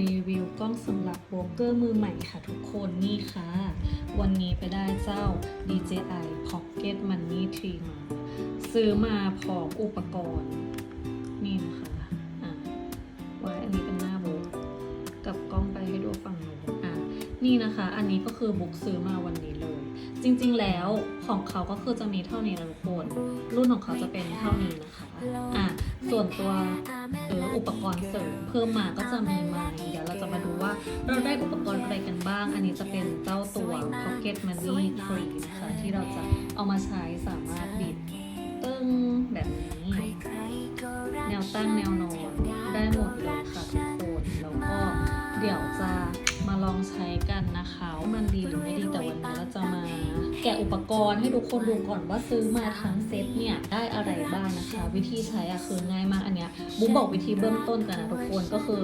รีวิวกล้องสำหรับโบรกเกอร์มือใหม่ค่ะทุกคนนี่ค่ะ วันนี้ไปได้เจ้า DJI Pocket Money 3มาซื้อมาพร้อมอุปกรณ์ นี่นะคะอะไว้อันนี้เป็นหน้าบุ๊กกับกล้องไปให้ดูฝั่งโน้นอะนี่นะคะ อันนี้ก็คือบุ๊กซื้อมาวันนี้ จริงๆแล้วของเขาก็คือจะมีเท่านี้นะทุกคน รุ่นของเขาจะเป็นเท่านี้นะคะอะส่วนตัวเอออุปกรณ์เสริมเพิ่มมาก็จะมีมาเดี๋ยวเราจะมาดูว่าเราได้อุปกรณ์อะไรกันบ้าง อันนี้จะเป็นเจ้าตัว Pocket Money 3นะคะที่เราจะเอามาใช้สามารถบิดตึ้งแบบนี้ แนวตั้งแนวนอนได้หมดเลยค่ะทุกคนแล้วก็เดี๋ยวจะ มาลองใช้กันนะคะว่ามันดีหรือไม่ดีแต่วันนี้เราจะมาแกะอุปกรณ์ให้ทุกคนดูก่อนว่าซื้อมาทั้งเซตเนี่ยได้อะไรบ้างนะคะ วิธีใช้อะคือง่ายมากอันเนี้ยบุ๊กบอกวิธีเบื้องต้นกันนะทุกคนก็คือ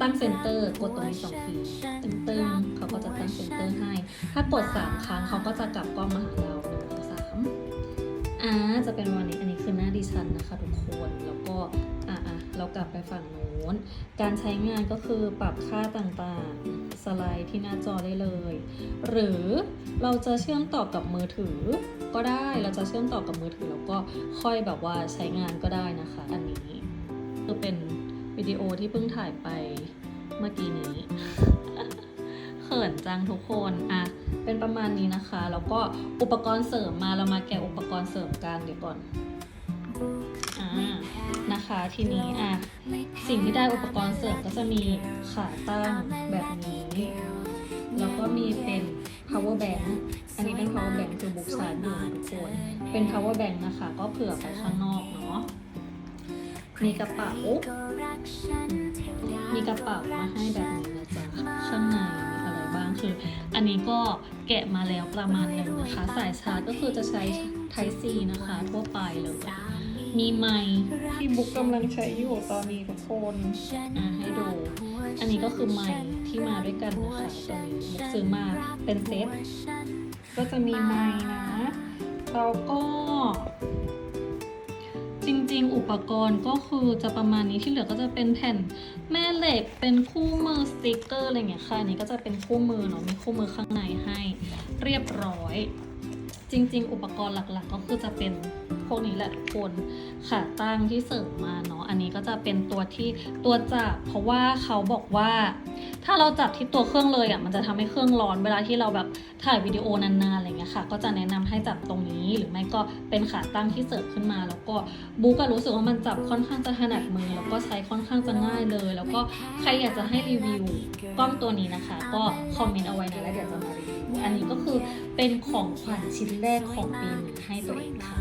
ตั้งเซนเตอร์กดตรงนี้สองทีตึ้งตึ้งๆเขาก็จะตั้งเซนเตอร์ให้ ถ้ากดสามครั้งเขาก็จะกลับกล้องมาหาเราหนึ่งสองสามอ่าจะเป็นวันนี้อันนี้คือหน้าดิฉันนะคะทุกคนแล้วก็ เรากลับไปฝั่งโน้น การใช้งานก็คือปรับค่าต่างๆ สไลด์ที่หน้าจอได้เลย หรือเราจะเชื่อมต่อกับมือถือ ก็ได้ เราจะเชื่อมต่อกับมือถือแล้วก็ค่อยแบบว่าใช้งานก็ได้นะคะ อันนี้คือเป็นวิดีโอที่เพิ่งถ่ายไปเมื่อกี้นี้เขินจังทุกคนอะเป็นประมาณนี้นะคะ แล้วก็อุปกรณ์เสริมมาเรามาแกะอุปกรณ์เสริมกันเดี๋ยวก่อน นะคะทีนี้อะสิ่งที่ได้อุปกรณ์เสริมก็จะมีขาตั้งแบบนี้แล้วก็มีเป็น power bank อันนี้เป็น power bank คือบุ๊กชาร์จอยู่นะทุกคนเป็น power bank นะคะ ก็เผื่อไปข้างนอกเนาะมีกระเป๋า มีกระเป๋ามาให้แบบนี้นะจ๊ะข้างในมีอะไรบ้างคือ อันนี้ก็แกะมาแล้วประมาณหนึ่งนะคะ สายชาร์จก็คือจะใช้ Type C นะคะ ทั่วไปเลย มีไมค์ที่บุ๊กกำลังใช้อยู่ตอนนี้ทุกคนอะให้ดู อันนี้ก็คือไมค์ที่มาด้วยกันนะคะตัวนี้บุ๊กซื้อมาเป็นเซต ก็จะมีไมค์นะแล้วก็จริงๆ อุปกรณ์ก็คือจะประมาณนี้ที่เหลือก็จะเป็นแผ่นแม่เหล็กเป็นคู่มือสติกเกอร์อะไรอย่างเงี้ยค่ะอันนี้ก็จะเป็นคู่มือเนาะมีคู่มือข้างในให้เรียบร้อย จริง ๆ อุปกรณ์หลักๆ ก็คือจะเป็น พวกนี้แหละทุกคนขาตั้งที่เสริมมาเนาะอันนี้ก็จะเป็นตัวที่ตัวจับเพราะว่าเขาบอกว่า ถ้าเราจับที่ตัวเครื่องเลยอะมันจะทำให้เครื่องร้อนเวลาที่เราแบบถ่ายวิดีโอนานๆอะไรเงี้ยค่ะ ก็จะแนะนำให้จับตรงนี้หรือไม่ก็เป็นขาตั้งที่เสริมขึ้นมา แล้วก็บุ๊กก็รู้สึกว่ามันจับค่อนข้างจะถนัดมือแล้วก็ใช้ค่อนข้างจะง่ายเลย แล้วก็ใครอยากจะให้รีวิวกล้องตัวนี้นะคะ ก็คอมเมนต์เอาไว้นะแล้วเดี๋ยวจะมารีวิวอันนี้ก็คือเป็นของขวัญชิ้นแรกของปีนี้ให้ตัวเองค่ะ